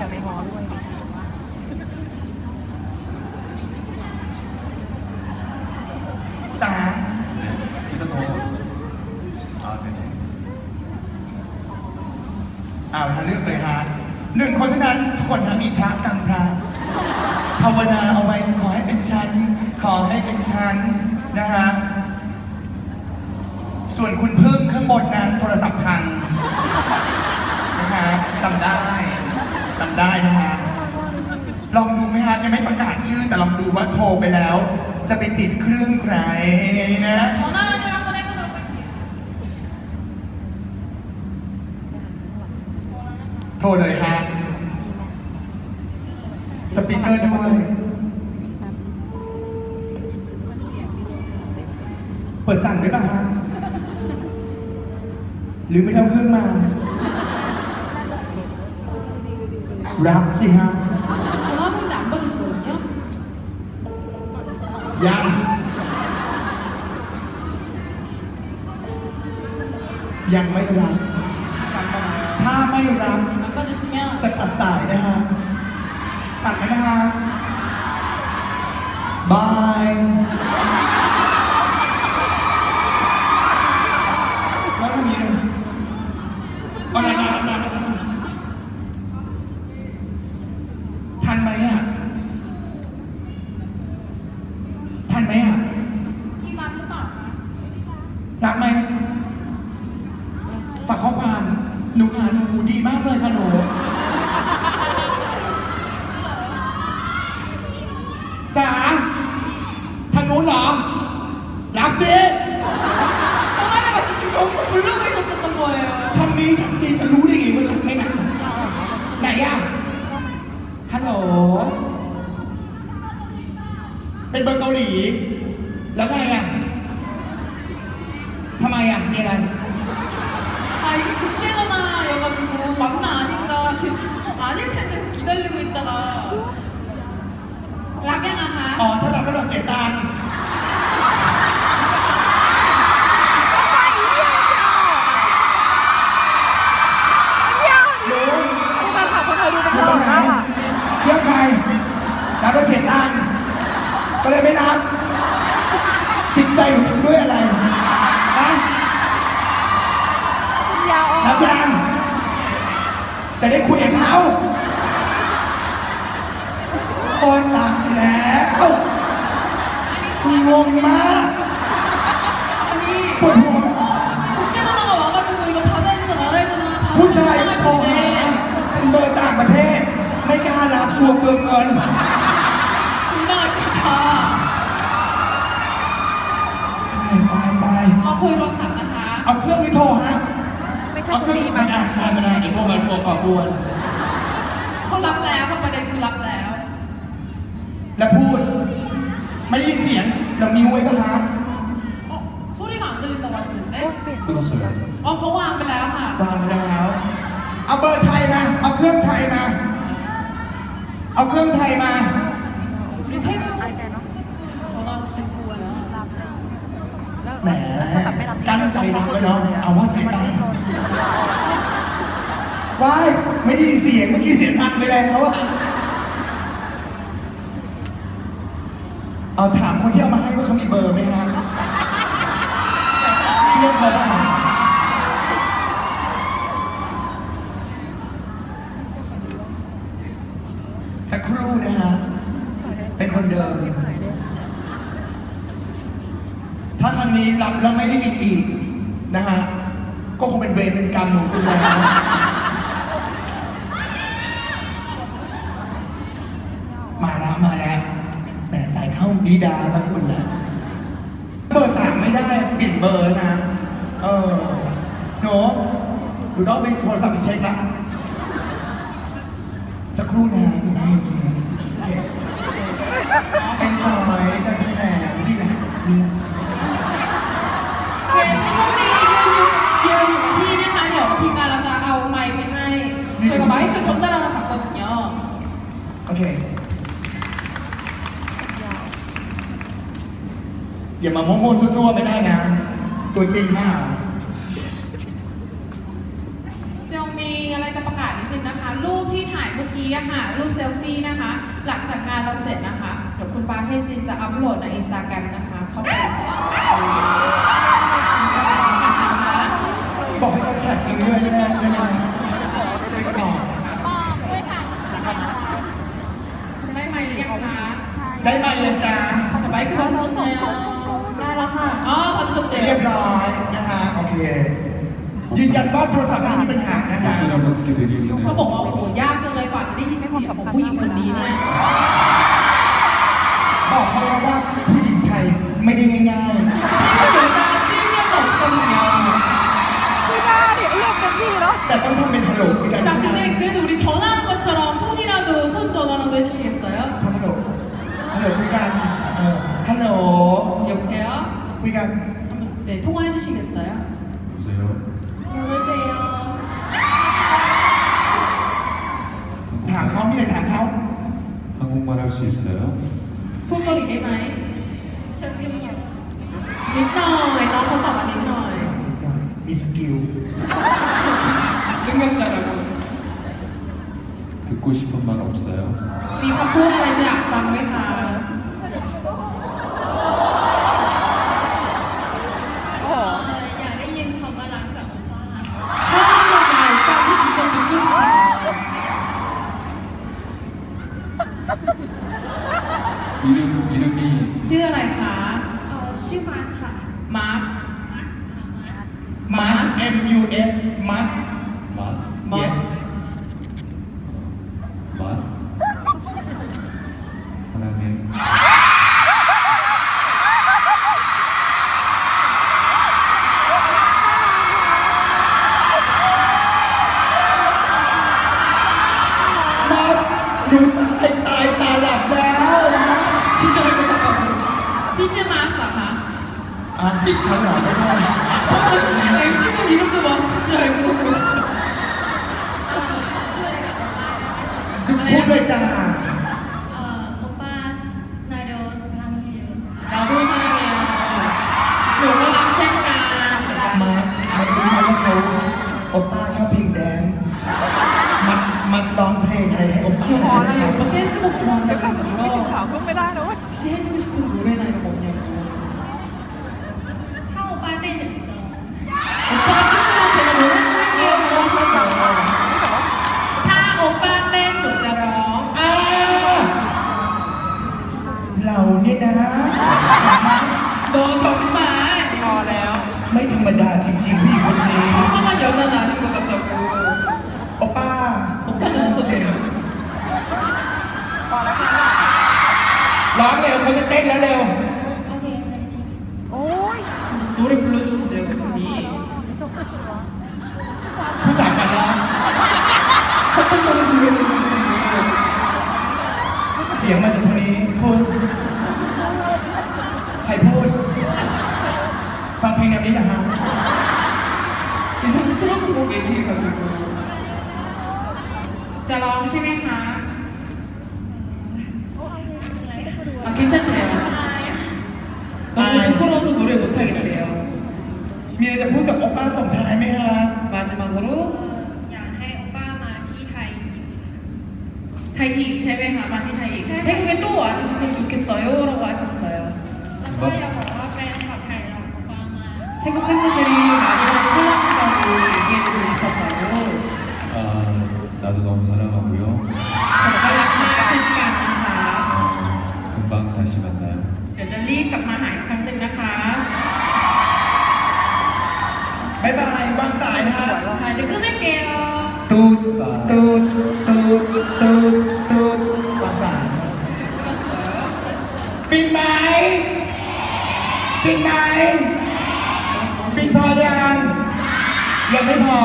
จากในหอด้วยจ๋าพี่ก็โทรเอาวปไานเลือกเลยฮะหนึ่งคนฉะนั้นคนกคนนมีพระกังพระภาวนาเอาไว้ขอให้เป็นชันขอให้เป็นชันนะคะ ส่วนคุณพึ่งข้างบนนั้นโทรศัพท์พังนะคะจำได้ ได้นะฮะลองดูไหมฮะยังไม่ประกาศชื่อ แต่ลองดูว่าโทรไปแล้ว จะไปติดเครื่องใครนะ 전화를 한번 해보도록 할게요. โทรเลยฮะ สปีกเกอร์ด้วย เปิดสั่งได้ป่ะฮะ หรือไม่ได้เอาเครื่องมา รับสิฮะ 전화하고 있는데 안 받으시거든요? ยัง ยังไม่รับ 안 받아요. ถ้าไม่รับ 안 받으시면 จะตัดสายนะฮะ ตัดไหมนะฮะ บาย เป็นเบอร์เกาหลี แล้วไงอ่ะทำไมอ่ะ มีอะไร 아 이게 국제 전화여가지고 맞나 아닌가 계속 아닐 텐데 해서 기다리고 있다가 라면아하 อ๋อ ถ้ารับแล้วเราเสียตังค์ จะได้คุยกับเขา ดี๋ยวโทรมากลัวก่อกวน เขารับแล้วเขาประเด็นคือรับแล้ว แล้วพูด ไม่ได้ยินเสียงเรามิวไว้ปะฮะ 어 소리가 안 들린다고 하시는데 เปลี่ยน 끊었어요. 어 거거 안 빌라요 하 วางไปแล้ว เอาเบอร์ไทยมา เอาเครื่องไทยมา เอาเครื่องไทยมา 우리 태국 전화 혹시 สวย 있으시면 รับเลยแล้ว แหม แล้วแบบไม่รับ กั้นใจรับแล้วเนาะเอาว่าเสียตังค์ ว้ายไม่ได้ยินเสียงเมื่อกี้เสียงตังค์ไปแล้วอะเอาถามคนที่เอามาให้ว่าเขามีเบอร์ไหมฮะเรียกเขาว่าสักครู่นะฮะ เป็นคนเดิม ถ้าครั้งนี้รับแล้วไม่ได้ยินอีกนะฮะ ก็คงเป็นเวรเป็นกรรมของคุณแล้ว มาแล้วมาแล้วแต่สา ยาตะคุณนะเบอร์สามไม่ได้เปลี่นเบอร์นะ เออเนาะดูต้องไปโทรศัพท์ไปเช็คนะสักครู่นะคุณแม่จริงเอ็นจอยจะดูแลรีแลกซ์รีแลกเคผู้โชคดียืนอยู่ยืนอยู่กัที่นะคะ เดี๋ยวทีมงานเราจะเอาไมค์ไปให้ช่ยกับไบค์คือชมด้านเราค่กดอย่างโอเค อย่ามาโม้ๆซั่วๆไม่ได้นะ ตัวจริงมาก เจลมีอะไรจะประกาศนิดนึงนะคะ รูปที่ถ่ายเมื่อกี้กี้อะค่ะ รูปเซลฟี่นะคะ หลังจากงานเราเสร็จนะคะ เดี๋ยวคุณปาเทจินจะอัพโหลดในอินสตาแกรมนะคะ เข้าไปนะคะบอกให้เขาแท็กเรื่อยๆไม่ได้ไม่ได้บอกได้ไหมหรือยังคะ ได้ไหมเลยจ้า จะไปคือพัฒนาได้แล้ว ค่ะ อ๋อพัฒนาเต เรียบร้อยนะคะโอเค ยืนยันว่าโทรศัพท์ไม่ได้มีปัญหานะคะ 목소리 한번 듣기 되게 เขาบอก 힘드네요. ว่าโอ้โหยากจังเลยกว่าจะได้ยินเสียงของผู้หญิงคนนี้เนี่ย บอกเขาแล้วว่าผู้หญิงไทยไม่ได้ง่าย ที่여자실력이없거든요 ไม่ได้ดิเลือกเต็มที่เนาะ ๆ แต่ต้องทำเป็นฮัลโหลคุยกัน 자 근데 그래도 우리 전화하는 것처럼 손이라도 손 전화라도 해주시겠어요? ทำฮัลโหลฮัลโหลคุยกันเออฮัลโหล 여보세요? คุยกัน 한번 네 통화해 주시겠어요? 보세요. ถามเขามีอะไรถามเขา 한국말 할 수 있어요? 폴거리 네마이 ฉันเรียน 닉너이 너 걷다 봐 닉너이 นิดหน่อยมีสกิล 능력자라고 듣고 싶은 말 없어요? 미 파푸อะไ 이름 이름이 ชื่ออะไรคะ เอ่อชื่อมาร์คค่ะ มาร์ค มาร์คค่ะมาร์ค must M U S must 마스 มอส 마스 사랑해. อ่ะดิฉันเหรอไม่ใช่ 저는 MC분 이름도 마스 줄 알고 พูดเลยจ้า เอ่อโอป้านาโดสลังเฮโร 나도 사랑해요 너가 락센가 must มันรู้ไหมว่าเขาโอป้าชอบเพลงแดนซ์มันมันร้องเพลงอะไรให้โอป้า 기억나지? 오빠 댄스곡 좋아한다 ข่าว 그랬던 ก็ไม่ได้นะเว้ย 혹시 해주고 싶은 노래나 이런 거 없냐 ผู้หญิงคนนี้ 평범한 여자는 아닌 것 같다고 โอป้า 오빠는 어떠세요? ร้องเร็วเขาจะเต้นแล้วเร็ว โอเคเลยดี โอ้ย 노래 불러주신대요 팬분이 ผู้สาวฝันร้อง 어떤 노래 부르는지 เสียงมาจากทางนี้พูดใครพูด ฟังเพลงแนวนี้เหรอฮะ 이상 트로트 곡 얘기해가지고 자랑 ใช่ไหมคะ 아 괜찮대요 너무 부끄러워서 노래 못하겠대요 มีอะไรจะพูดกับโอป้าส่งท้ายไหมฮะ 마지막으로 เอ่ออยากให้โอป้ามาที่ไทยอีก 타이익 제베하 많이 타이익 태국에 또 와주셨으면 좋겠어요 라고 하셨어요 แล้วก็อยากบอกว่าแฟนคลับไทยรักโอป้ามาก 태국 팬분들이 많이 많이 너무 사랑하고요. 연락마 셴간นะคะ 어, 금방 다시 만나요. เดี๋ยวจะรีบกลับมาหาอีกครั้งหนึ่งนะคะ บ๊ายบายวางสายนะฮะ 자 이제 끊을게요 ตูดตูดตูดตูดตูดวางสาย 끊었어요 ฟินไหมฟินไหม 너무 ฟินพอยัง ยังไม่พอ